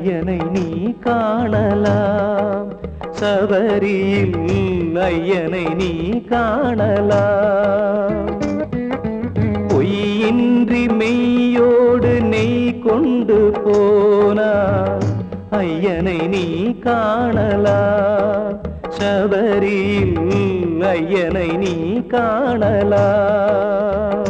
ஐயனை நீ காணலாம். சபரியில் ஐயனை நீ காணலாம். பொய்யின்றி மெய்யோடு நெய் கொண்டு போனா ஐயனை நீ காணலாம். சபரியில் ஐயனை நீ காணலாம்.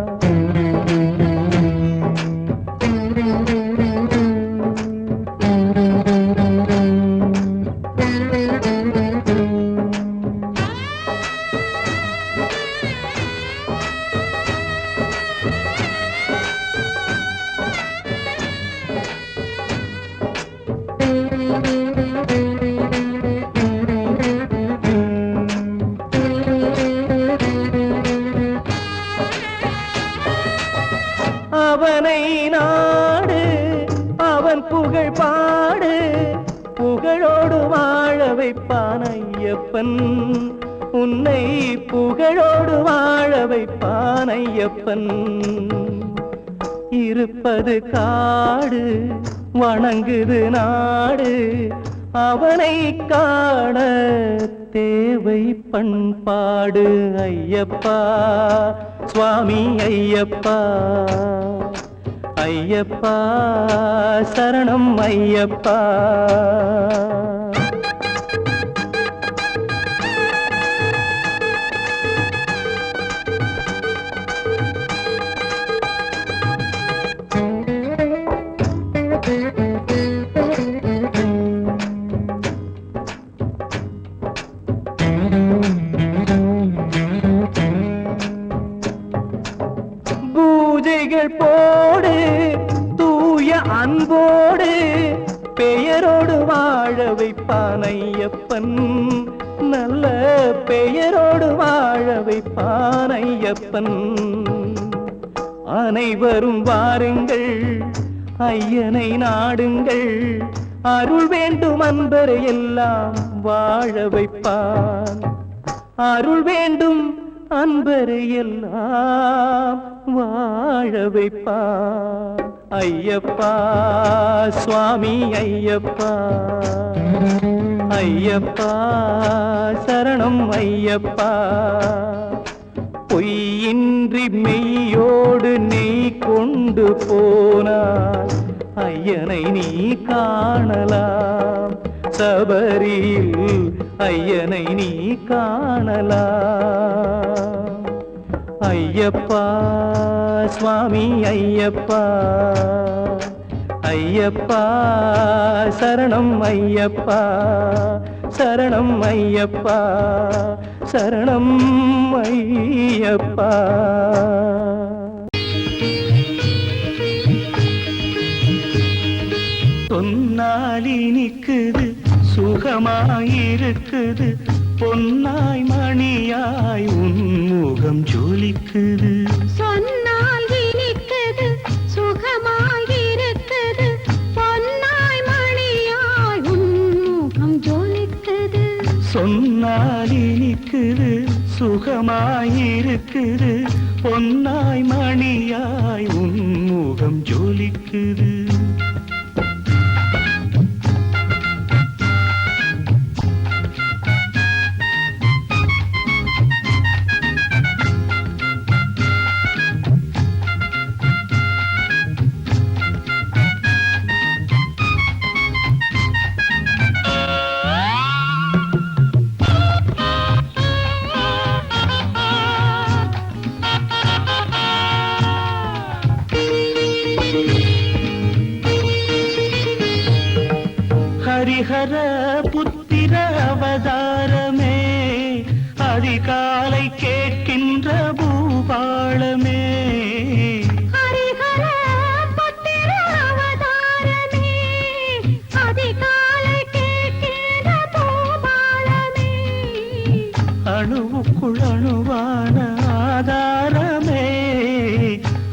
வைப்பான் ஐயப்பன் இருப்பது காடு வணங்குது நாடு. அவனை காண தேவை பண்பாடு ஐயப்பா சுவாமி ஐயப்பா. ஐயப்பா சரணம் ஐயப்பா. ஐயப்பன். அனைவரும் வாருங்கள் ஐயனை நாடுங்கள். அருள் வேண்டும் அன்பரை எல்லாம் வாழ வைப்பான். அருள் வேண்டும் அன்பரை எல்லாம் வாழ வைப்பான். ஐயப்பா சுவாமி ஐயப்பா. ஐயப்பா சரணம் ஐயப்பா. பொய்யின்றி மெய்யோடு நெய் கொண்டு போனாய். ஐயனை நீ காணலாம். சபரியில் ஐயனை நீ காணலாம். ஐயப்பா சுவாமி ஐயப்பா. ஐயப்பா சரணம் ஐயப்பா. சரணம் ஐயப்பா. சரணம் ஐயப்பா. சொன்னாலி நிக்குது சுகமாயிருக்குது. பொன்னாய் மணியாய் உன்முகம் ஜொலிக்குது. சொன்னால் இனிக்குது சுகமாயிருக்குது. பொன்னாய் மணியாய் உன்முகம் ஜொலிக்குது. சொன்னால் இருக்குது சுகமாயிருக்குது. பொன்னாய் மணியாய் உன்முகம் ஜொலிக்குது. அணுவுக்குளணுவான ஆதாரமே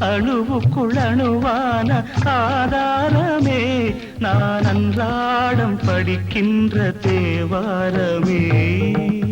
அணுவுக்குளணுவான ஆதாரமே. நான் அன்றாடம் படிக்கின்ற தேவாரமே.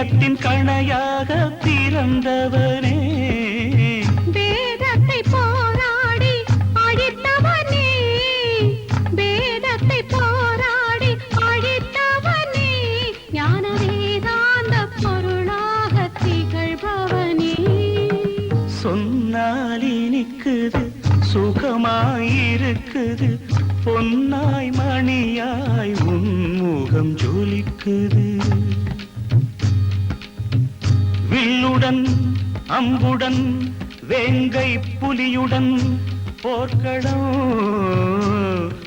வீரத்தின் கணையாக பிறந்தவனே. வேதத்தை போராடி அழித்தவனே. வேதத்தை போராடி அழித்தவனே. ஞான வேதாந்த பொருளாக திகழ்பவனே. சொன்னால் இனிக்குது சுகமாயிருக்குது. பொன்னாய் மணியாய் உன்முகம் ஜொலிக்குது. அம்புடன் அம்புடன் வேங்கை புலியுடன் போர்க்களம்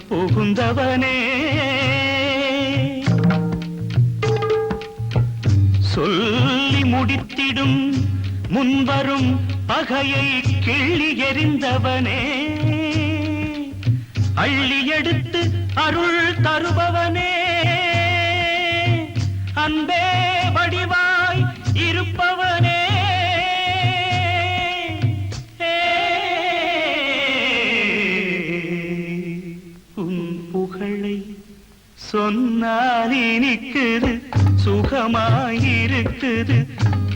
புகுந்தவனே. சொல்லி முடித்திடும் முன்வரும் பகையை கிள்ளி எறிந்தவனே. அள்ளி எடுத்து அருள் தருபவனே. அன்பே சுகமாயிருக்குது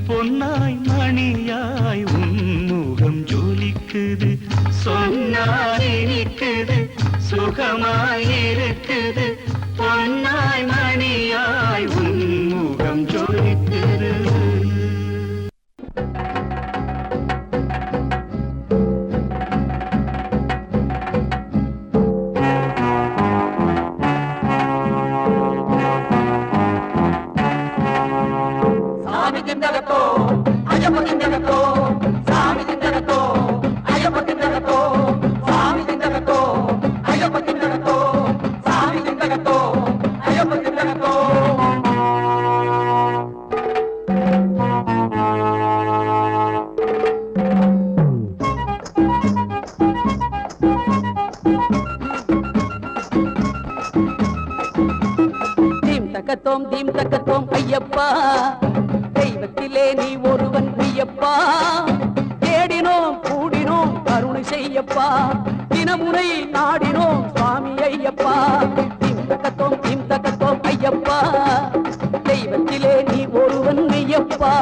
பொன்னாய் மணியாய் உன்முகம் ஜொலிக்குது. சொன்னாயிருக்குது சுகமாயிருக்குது. ஐயப்ப செய்யப்பா. தேடினோம் கூடினோம் கருணை செய்யப்பா. தினமுனை நாடினோம் சுவாமி ஐயப்பா. தீம் தக்கத்தோம் தீம் தக்கத்தோம் ஐயப்பா. தெய்வத்திலே நீ ஒருவன் ஐயப்பா.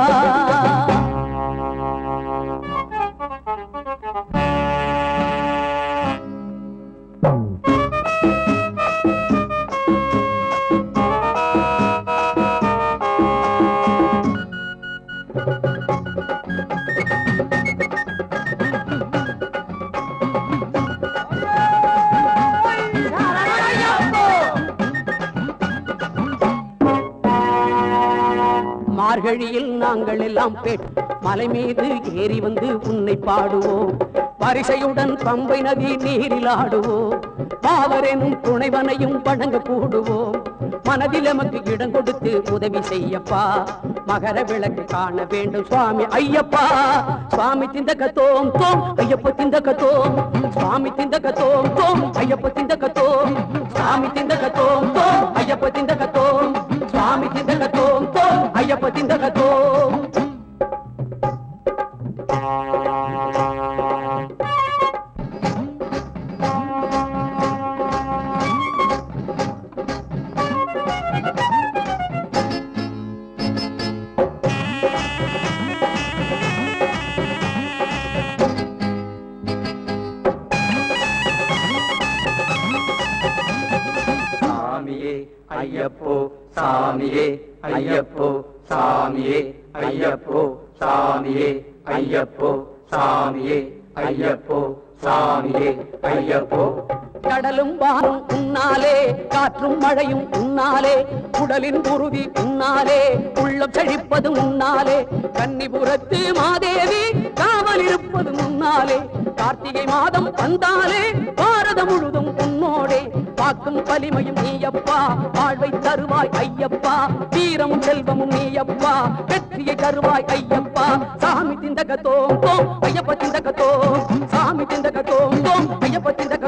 மார்கழியில் நாங்கள் எல்லாம் பெண் மலை மீது ஏறி வந்து உன்னை பாடுவோம். வரிசையுடன் பம்பை நதி நீரில் ஆடுவோம். பாவரெனும் துணைவனையும் வணங்க கூடுவோம். மனதில் நமக்கு இடம் கொடுத்து உதவி செய்யப்பா. மகர விளக்கு காண வேண்டும் சுவாமி ஐயப்பா. சுவாமி திந்தகத்தோம் தோம் ஐயப்ப திந்தகத்தோம். சுவாமி திந்தகத்தோம் தோம் ஐயப்ப திந்தகத்தோம். சுவாமி திந்தகத்தோம் தோம் ஐயப்ப திந்தகத்தோம். స్వామి చింతలతో అయ్యప్ప చింతలతో ஐயப்போ சாமியே ஐயப்போ சாமியே ஐயப்போ சாமியே ஐயப்போ சாமியே ஐயப்போ சாமியே ஐயப்போ. கடலும் வானும் உன்னாலே காற்றும் மழையும் உன்னாலே உடலின் உறுதி உன்னாலே உள்ளம் செழிப்பது உன்னாலே கன்னிபுரத்து மாதேவி காவல் இருப்பது முன்னாலே கார்த்திகை மாதம் வந்தாலே பாரதம் முழு காக்கும் வலிமையும் நீயப்பா. வாழ்வை தருவாய் ஐயப்பா. வீரமும் செல்வமும் நீயப்பா. வெற்றியை தருவாய் ஐயப்பா. சாமி திந்தகத்தோம் ஐயப்ப திந்தக சாமி திந்தகத்தோம் ஐயப்ப திந்தக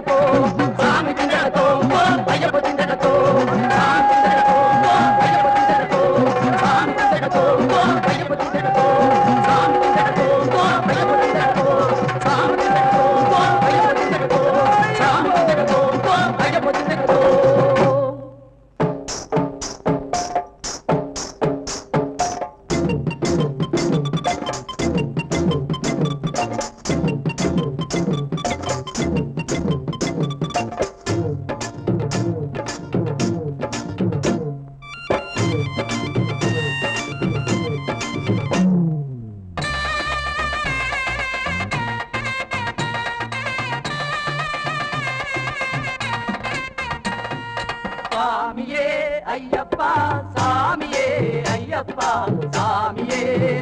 சாமியே ஐயப்பா சாமியே ஐயப்பா சாமியே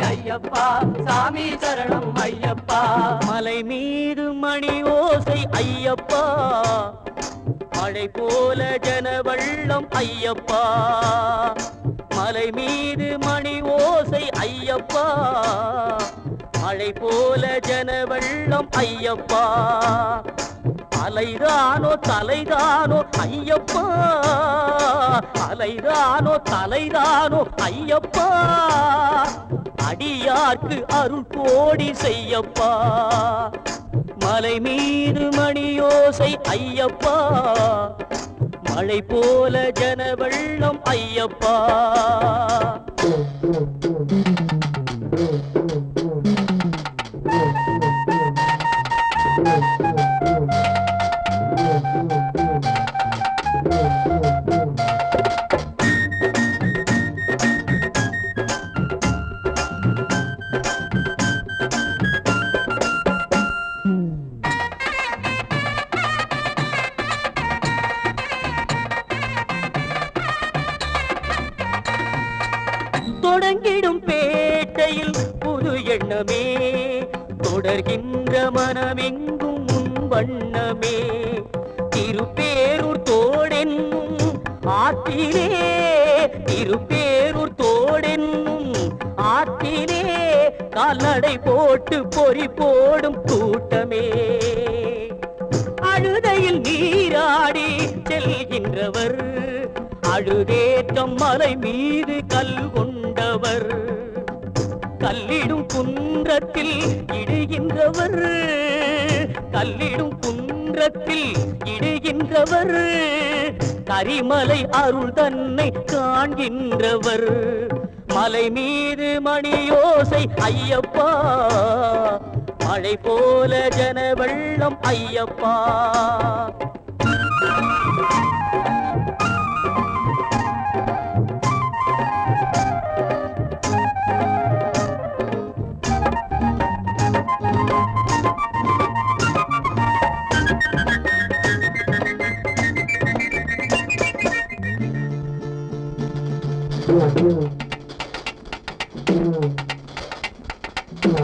ஐயப்பா சாமி சரணம் ஐயப்பா. மலை மீது மணி ஓசை ஐயப்பா. மழை போல ஜன வெள்ளம் ஐயப்பா. மலை மீது மணி ஓசை ஐயப்பா. மழை போல ஜன வெள்ளம் ஐயப்பா. அலைதானோ தலைதானோ ஐயப்பா. அலைதானோ தலைதானோ ஐயப்பா. அடியார்க்கு அருள் கோடி செய்யப்பா. மலை மீது மணியோசை ஐயப்பா. மழை போல ஜன வெள்ளம் ஐயப்பா. தொடர்கின்ற மனமெங்கும் உன் வண்ணமே. திருப்பேரூர் தோடென்னும் ஆற்றிலே. திருப்பேரூர் தோடென்னும் ஆற்றிலே. கால்நடை போட்டு பொறி போடும் கூட்டமே. அழுதையில் நீராடி செல்கின்றவர். அழுதேற்றம் மலை மீது கல் கொண்டவர். கல்லிடும் குன்றத்தில் இடுகின்றவர். கல்லிடும் குன்றத்தில் இடுகின்றவர். கரிமலை அருள் தன்னை காண்கின்றவர். மலை மீது மணியோசை ஐயப்பா. மழை போல ஜன வெள்ளம் ஐயப்பா.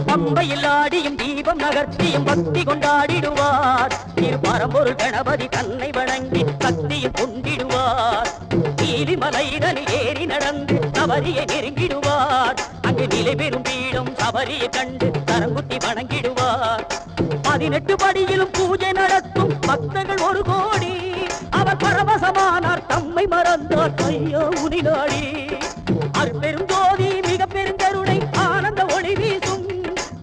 பம்பையில் ஆடியும் தீபம் நகர்த்தியும் பக்தி கொண்டாடிடுவார். திருப்பரம்பொருள் கணபதி தன்னை வணங்கி பக்தியில் கொண்டிடுவார் நீலிமலைதனில் ஏறி நடந்து சபரியை நெருங்கிடுவார். அங்கு நிலை பெறும் பீடம் சபரியை கண்டு தரங்குத்தி வணங்கிடுவார். பதினெட்டு படியிலும் பூஜை நடத்தும் பக்தர்கள் ஒரு கோடி. அவர் பரவசமானார் தம்மை மறந்தார். ஐயோ உனிநாடி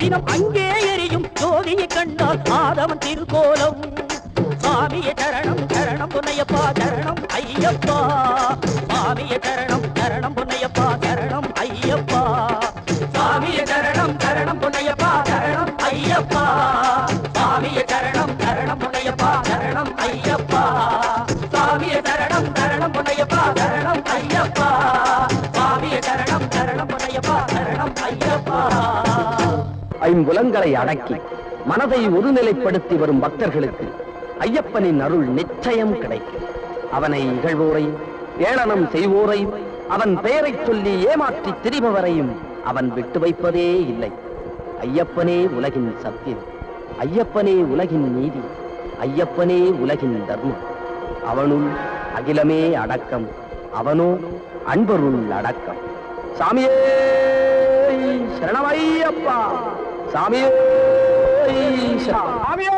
தினம் அங்கே எரியும் ஜோதியை கண்டால் ஆதவன் திருக்கோலம். சாமிய சரணம் சரணம் பொன்னையப்பா சரணம் ஐயப்பா. சாமிய சரணம் சரணம் பொன்னையப்பா ஐம்புலங்களை அடக்கி மனதை ஒருநிலைப்படுத்தி வரும் பக்தர்களுக்கு ஐயப்பனின் அருள் நிச்சயம் கிடைக்கும். அவனை இகழ்வோரையும் ஏளனம் செய்வோரையும் அவன் பெயரை சொல்லி ஏமாற்றி திரிபவரையும் அவன் விட்டு வைப்பதே இல்லை. ஐயப்பனே உலகின் சத்தியம் ஐயப்பனே உலகின் நீதி ஐயப்பனே உலகின் தர்மம். அவனுள் அகிலமே அடக்கம் அவனோ அன்பருள் அடக்கம். சாமியே சரணமையப்பா சாமியே சரணம். சாமியே